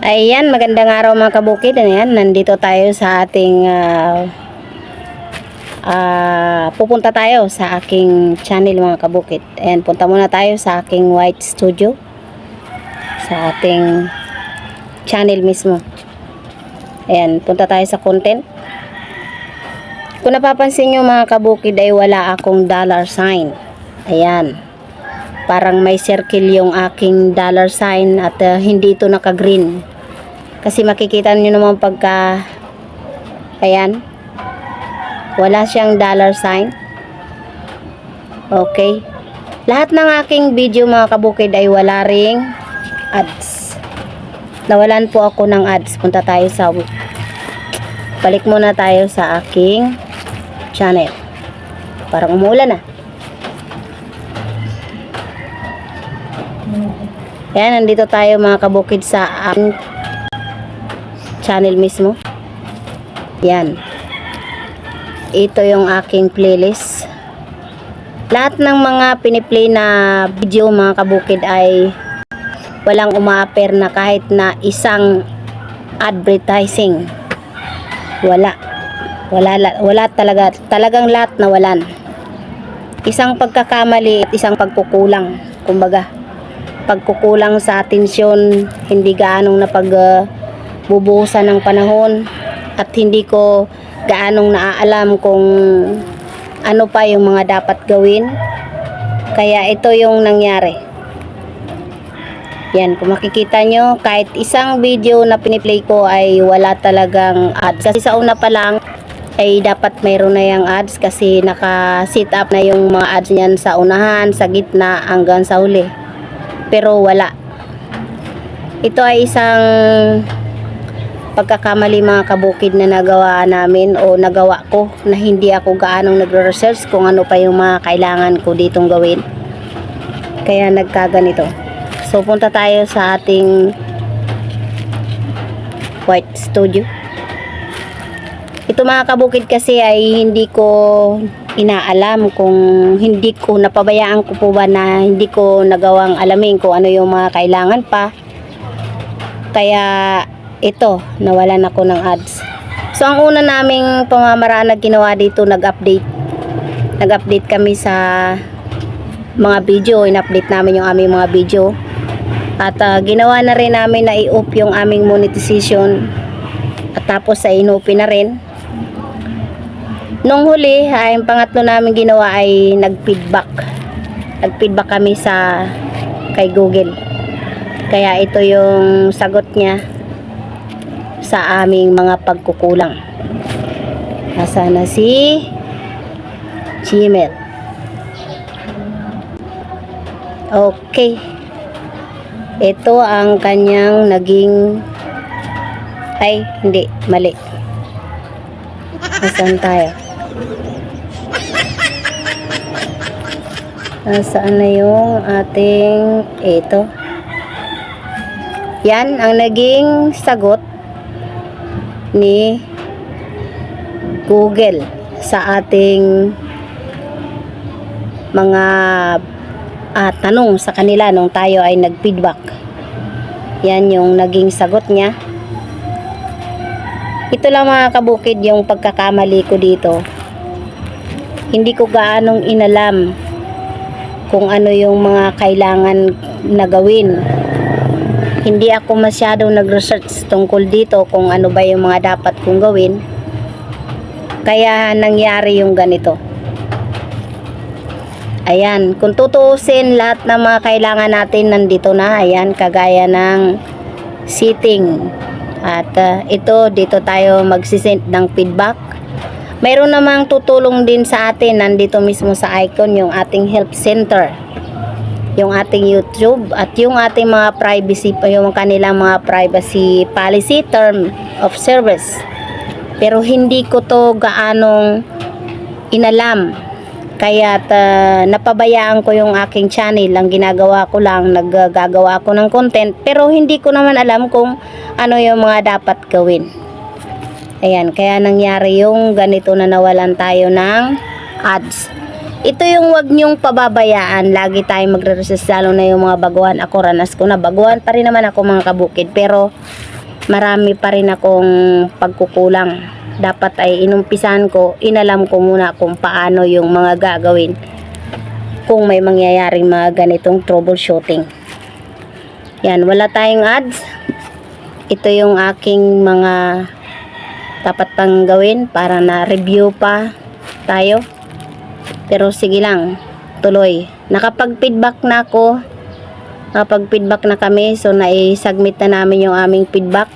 Ayan, magandang araw mga kabukid. Ayan, nandito tayo sa ating ah, ah, pupunta tayo sa aking channel mga kabukid. Ayan, punta muna tayo sa aking white studio. Sa ating channel mismo. Ayan, punta tayo sa content. Kung napapansin nyo mga kabukid ay wala akong dollar sign. Ayan. Parang may circle yung aking dollar sign at ah, hindi ito naka-green. Kasi makikita nyo naman pagka ayan wala siyang dollar sign. Okay. Lahat ng aking video mga kabukid ay wala ring ads. Nawalan po ako ng ads. Punta tayo sa balik muna tayo sa aking channel. Parang umuulan na. Yan, nandito tayo mga kabukid sa aking channel mismo. Yan. Ito yung aking playlist. Lahat ng mga piniplay na video mga kabukid ay walang umaaper na kahit na isang advertising. Wala. Wala, la- wala talaga. Talagang lahat na walan. Isang pagkakamali at isang pagkukulang. Kumbaga, pagkukulang sa atensyon, hindi gaanong napag uh, bubuhusan ng panahon at hindi ko gaanong naaalam kung ano pa yung mga dapat gawin. Kaya ito yung nangyari. Yan, kung makikita nyo, kahit isang video na piniplay ko ay wala talagang ads. Kasi sa una pa lang, ay dapat mayroon na yung ads kasi naka-sit up na yung mga ads niyan sa unahan, sa gitna, hanggang sa huli. Pero wala. Ito ay isang pagkakamali mga kabukid na nagawa namin o nagawa ko na hindi ako gaanong nagre-research kung ano pa yung mga kailangan ko ditong gawin. Kaya nagkaganito. So punta tayo sa ating white studio. Ito mga kabukid kasi ay hindi ko inaalam kung hindi ko napabayaan ko po ba na hindi ko nagawang alamin kung ano yung mga kailangan pa. Kaya ito, nawalan ako ng ads. So ang una naming pamamaraan na ginawa dito, nag-update. Nag-update kami sa mga video, in-update namin yung aming mga video. At ah, ginawa na rin namin na i-off yung aming monetization. At tapos ay in-open na rin. Nung huli, ay ang pangatlo namin ginawa ay nag-feedback. Nag-feedback kami sa kay Google. Kaya ito yung sagot niya sa aming mga pagkukulang. Nasa na si Gmail. Okay. Ito ang kanyang naging ay, hindi, mali. Nasaan tayo? Nasaan na yung ating ito? Yan ang naging sagot ni Google sa ating mga ah, tanong sa kanila nung tayo ay nag-feedback. Yan yung naging sagot niya. Ito lang mga kabukid yung pagkakamali ko dito. Hindi ko gaanong inalam kung ano yung mga kailangan na gawin. Hindi ako masyadong nag-research tungkol dito kung ano ba yung mga dapat kong gawin. Kaya nangyari yung ganito. Ayan, kung tutuusin lahat ng mga kailangan natin nandito na. Ayan, kagaya ng sitting. At uh, ito, dito tayo magsisend ng feedback. Mayroon namang tutulong din sa atin nandito mismo sa icon yung ating help center. Yung ating YouTube at yung ating mga privacy yung kanilang mga privacy policy term of service. Pero hindi ko to gaanong inalam. Kaya napabayaan ko yung aking channel. Ang ginagawa ko lang, naggagawa ko ng content. Pero hindi ko naman alam kung ano yung mga dapat gawin. Ayan, kaya nangyari yung ganito na nawalan tayo ng ads. Ito yung wag nyong pababayaan. Lagi tayong magre-resist lalo na yung mga baguhan. Ako ranas ko na baguhan pa rin naman ako mga kabukid. Pero marami pa rin akong pagkukulang. Dapat ay inumpisahan ko, inalam ko muna kung paano yung mga gagawin kung may mangyayaring mga ganitong troubleshooting. Yan, wala tayong ads. Ito yung aking mga dapat pang gawin para na-review pa tayo. Pero sige lang, tuloy. Nakapag-feedback na ako. Nakapag-feedback na kami. So, nai-submit na namin yung aming feedback.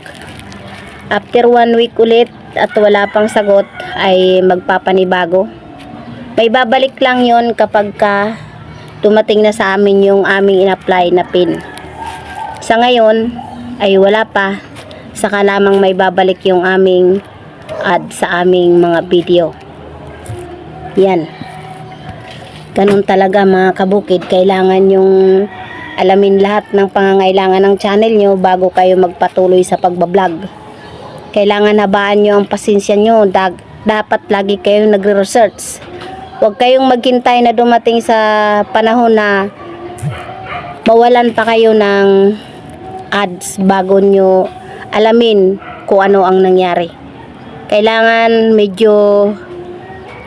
After one week ulit at wala pang sagot, ay magpapanibago. May babalik lang yon kapag ka dumating na sa amin yung aming in-apply na pin. Sa ngayon, ay wala pa. Saka lamang may babalik yung aming ad sa aming mga video. Yan. Ganun talaga mga kabukid. Kailangan yung alamin lahat ng pangangailangan ng channel nyo bago kayo magpatuloy sa pagbablog. Kailangan habaan nyo ang pasensya nyo. Dag- dapat lagi kayong nagre-research. Huwag kayong maghintay na dumating sa panahon na mawalan pa kayo ng ads bago nyo alamin kung ano ang nangyari. Kailangan medyo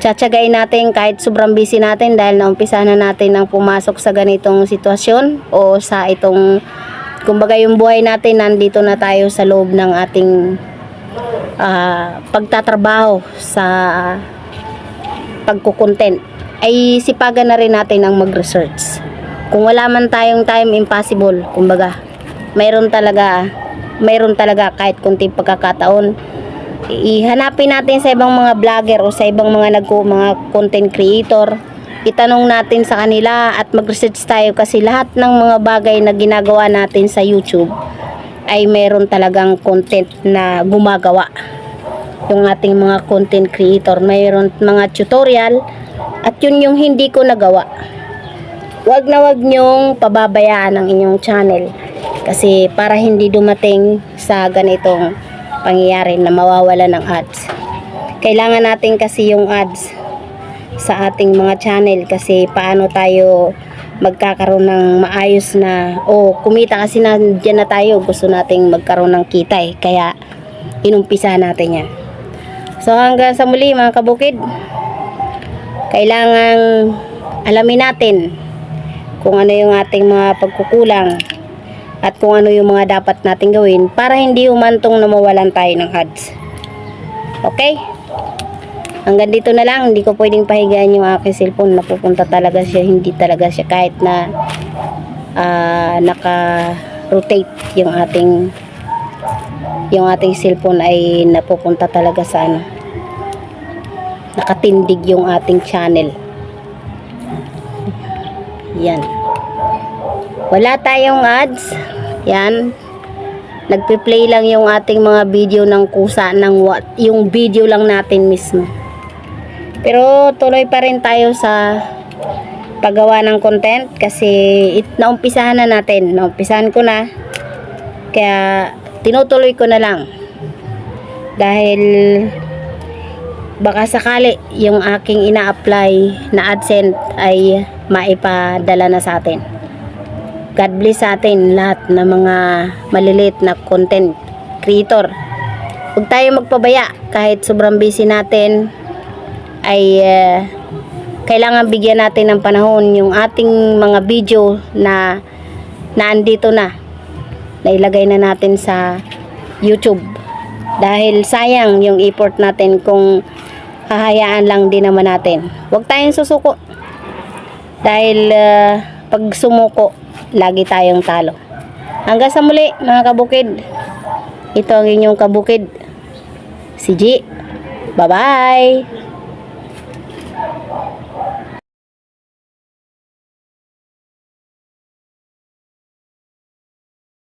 tsatsagain natin kahit sobrang busy natin dahil naumpisa na natin ang pumasok sa ganitong sitwasyon o sa itong kumbaga yung buhay natin nandito na tayo sa loob ng ating ah, pagtatrabaho sa pagkukontent. Ay sipagan na rin natin ang mag-research. Kung wala man tayong time impossible, kumbaga, mayroon talaga, mayroon talaga kahit kunting pagkakataon, ihanapin natin sa ibang mga vlogger o sa ibang mga nagko mga content creator, itanong natin sa kanila at mag-research tayo kasi lahat ng mga bagay na ginagawa natin sa YouTube ay mayroon talagang content na gumagawa yung ating mga content creator. Mayroon mga tutorial at yun yung hindi ko nagawa. Huwag na wag nyong pababayaan ang inyong channel kasi para hindi dumating sa ganitong pangyayari na mawawala ng ads. Kailangan natin kasi yung ads sa ating mga channel kasi paano tayo magkakaroon ng maayos na o kumita kasi na dyan na tayo gusto nating magkaroon ng kita eh. Kaya inumpisa natin yan. So hanggang sa muli mga kabukid, kailangang alamin natin kung ano yung ating mga pagkukulang at kung ano yung mga dapat nating gawin para hindi umantong na mawalan tayo ng ads. Okay? Hanggang dito na lang, hindi ko pwedeng pahigaan yung aking cellphone. Napupunta talaga siya, hindi talaga siya kahit na ah, naka-rotate yung ating yung ating cellphone ay napupunta talaga sa ano nakatindig yung ating channel yan wala tayong ads. Yan. Nagpe-play lang yung ating mga video ng kusa ng what yung video lang natin mismo. Pero tuloy pa rin tayo sa paggawa ng content kasi it, naumpisahan na natin. Naumpisahan ko na. Kaya tinutuloy ko na lang. Dahil baka sakali yung aking ina-apply na AdSense ay maipadala na sa atin. God bless sa atin lahat ng mga malilit na content creator. Huwag tayo magpabaya kahit sobrang busy natin ay eh, kailangan bigyan natin ng panahon yung ating mga video na naandito na nailagay na natin sa YouTube. Dahil sayang yung effort natin kung hahayaan lang din naman natin. Huwag tayong susuko. Dahil uh, pag sumuko, lagi tayong talo. Hanggang sa muli, mga kabukid. Ito ang inyong kabukid. Si G. Bye-bye!